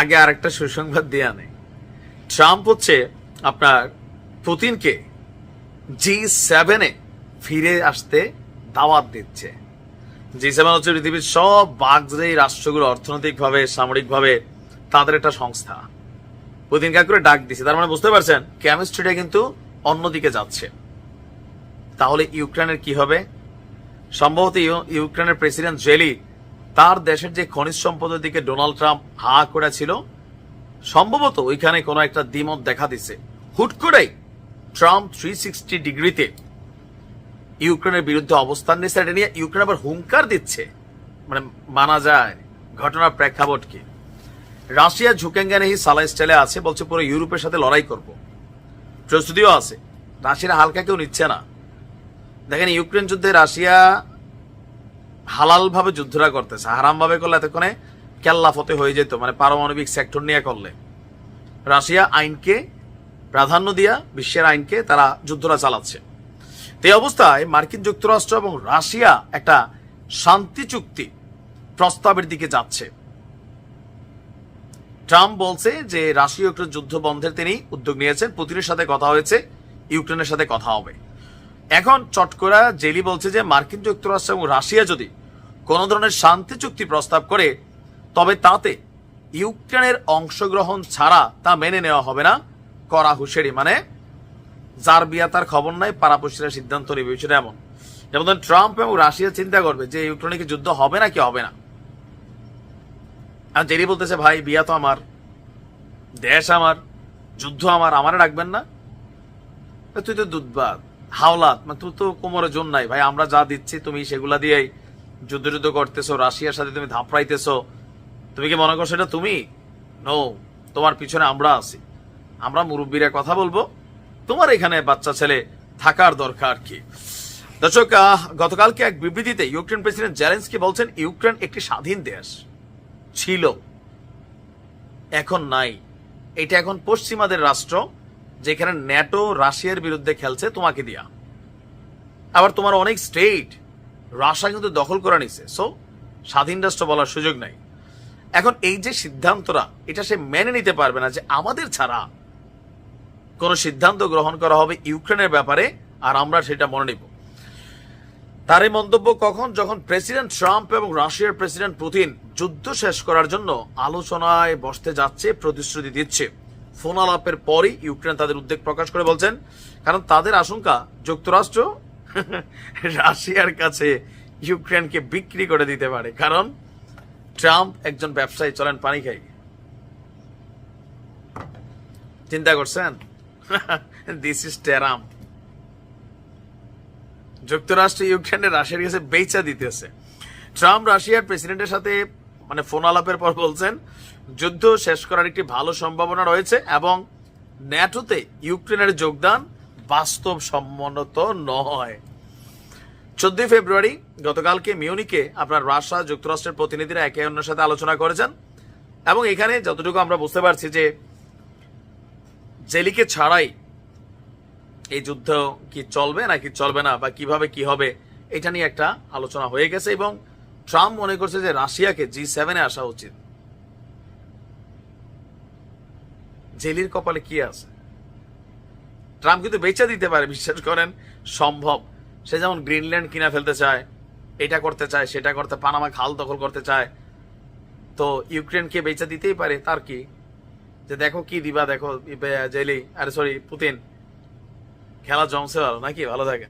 আগে আর একটা সুসংবাদ দিয়ে আনে। ট্রাম্প হচ্ছে আপনার পুতিনকে জি সেভেনে ফিরে আসতে দাওয়াত দিচ্ছে। জি সেভেন হচ্ছে পৃথিবীর সব বাগজেই রাষ্ট্রগুলো অর্থনৈতিকভাবে, সামরিকভাবে তাদের একটা সংস্থা। পুতিন কাকুরে ডাক দিছে। তার মানে বুঝতে পারছেন কেমিস্ট্রিটা কিন্তু অন্যদিকে যাচ্ছে। তাহলে ইউক্রেনের কি হবে? সম্ভবত ইউক্রেনের প্রেসিডেন্ট জেলি তার দেশের যে খনিজ সম্পদের দিকে ডোনাল্ড ট্রাম্প হা করেছিল, সম্ভবত ওইখানে কোনো একটা দ্বিমত দেখা দিছে। হুট করেই ট্রাম্প থ্রি সিক্সটি ডিগ্রিতে ইউক্রেনের বিরুদ্ধে অবস্থান নিয়েছে এটা নিয়ে ইউক্রেন আবার হুঙ্কার দিচ্ছে। মানে মানা যায় ঘটনার প্রেক্ষাপট কি রাশিয়া ঝুঁকেঙ্গা নেই সালা স্টাইলে আছে, বলছে পুরো ইউরোপের সাথে লড়াই করব। প্রস্তুতিও আছে। রাশিয়ার হালকা কেউ নিচ্ছে না। দেখেন ইউক্রেন যুদ্ধে রাশিয়া হালাল ভাবে যুদ্ধটা করতেছে। হারাম ভাবে করলে এতক্ষণে কেল্লাফতে হয়ে যেত মানে পারমাণবিক সেক্টর নিয়ে করলে। রাশিয়া আইনকে প্রাধান্য দিয়া, বিশ্বের আইনকে তারা যুদ্ধটা চালাচ্ছে। তো এই অবস্থায় মার্কিন যুক্তরাষ্ট্র এবং রাশিয়া একটা শান্তি চুক্তি প্রস্তাবের দিকে যাচ্ছে। ট্রাম্প বলছে যে রাশিয়া ইউক্রেন যুদ্ধ বন্ধের তিনি উদ্যোগ নিয়েছেন, পুতিনের সাথে কথা হয়েছে, ইউক্রেনের সাথে কথা হবে। এখন চটকরা জেলি বলছে যে মার্কিন যুক্তরাষ্ট্র এবং রাশিয়া যদি কোন ধরনের শান্তি চুক্তি প্রস্তাব করে, তবে তাতে ইউক্রেনের অংশগ্রহণ ছাড়া তা মেনে নেওয়া হবে না, করা হুশেরি মানে যার বিয়া তার খবর নাই পাড়াপড়শিরা সিদ্ধান্ত নেবে এমন। যেমন ট্রাম্প এবং রাশিয়া চিন্তা করবে যে ইউক্রেনে কি যুদ্ধ হবে না কি হবে না। আর জেরি বলতেছে, ভাই, বিয়া তো আমার, দেশ আমার, যুদ্ধ আমার, আমারে রাখবেন না। তুই তো দুধবাদ। হাওলাত মানে তুই তো কোমরে জোর নাই। ভাই, আমরা যা দিচ্ছি, তুমি সেগুলা দিয়েই যুদ্ধ যুদ্ধ করতেছো, রাশিয়ার সাথে তুমি ধাপড়াইতেছো। তুমি কি মনে করছ সেটা তুমি? নো তোমার পিছনে আমরা আছি। আমরা মুরব্বীরা কথা বলব। তোমার এখানে বাচ্চা ছেলে থাকার দরকার কি? দর্শক গতকালকে এক বিবৃতিতে ইউক্রেন প্রেসিডেন্ট জেলেন্সকি বলছেন, ইউক্রেন একটি স্বাধীন দেশ ছিল, এখন নাই। এটা এখন পশ্চিমাদের রাষ্ট্র যেখানে ন্যাটো রাশিয়ার বিরুদ্ধে খেলছে, তোমাকে দিয়া। আবার তোমার অনেক স্টেট রাশিয়া কিন্তু দখল করে নিছে। সো স্বাধীন রাষ্ট্র বলার সুযোগ নাই। এখন এই যে সিদ্ধান্তরা এটা সে মেনে নিতে পারবে না যে আমাদের ছাড়া কোনো সিদ্ধান্ত গ্রহণ করা হবে ইউক্রেনের ব্যাপারে, আর আমরা সেটা মনে নিব। তার এই মন্তব্য কখন? যখন প্রেসিডেন্ট ট্রাম্প এবং রাশিয়ার প্রেসিডেন্ট পুতিন যুদ্ধ শেষ করার জন্য আলোচনায় বসতে যাচ্ছে, প্রতিশ্রুতি দিচ্ছে। ফোন আলাপের পরই ইউক্রেন তাদের উদ্বেগ প্রকাশ করে বলছেন, কারণ তাদের আশঙ্কা যুক্তরাষ্ট্র রাশিয়ার কাছে ইউক্রেনকে বিক্রি করে দিতে পারে, কারণ ট্রাম্প একজন ব্যবসায়ী, চলেন পানি খাই। চিন্তা করছেন? দিস ইজ টেরাম যুক্তরাষ্ট্র ইউক্রেনের রাশিয়ার কাছে বেচা দিতেছে। ট্রাম্প রাশিয়ার প্রেসিডেন্টের সাথে মানে ফোন আলাপের পর বলছেন, যুদ্ধ শেষ করার একটি ভালো সম্ভাবনা রয়েছে এবং ন্যাটোতে ইউক্রেনের যোগদান বাস্তব সম্মত নয়। চোদ্দই ফেব্রুয়ারি গতকালকে মিউনিকে আপনার রাশিয়া যুক্তরাষ্ট্রের প্রতিনিধিরা একে অন্যের সাথে আলোচনা করেছেন এবং এখানে যতটুকু আমরা বুঝতে পারছি যে জেলিকে ছাড়াই এই যুদ্ধ কি চলবে নাকি চলবে না বা কীভাবে কি হবে, এটা নিয়ে একটা আলোচনা হয়ে গেছে এবং ট্রাম্প মনে করছে যে রাশিয়াকে জি সেভেনে আসা উচিত। জেলির কপালে কি আছে? ট্রাম্প কিন্তু বেচা দিতে পারে, বিশ্বাস করেন, সম্ভব। সে যেমন গ্রিনল্যান্ড কিনা ফেলতে চায়, এটা করতে চায়, সেটা করতে, পানামা খাল দখল করতে চায়। তো ইউক্রেনকে বেচা দিতেই পারে, তার কি? যে দেখো কি দিবা, দেখো জেলি, আরে সরি, পুতিন। খেলা জমছে ভালো, নাকি? ভালো থাকে।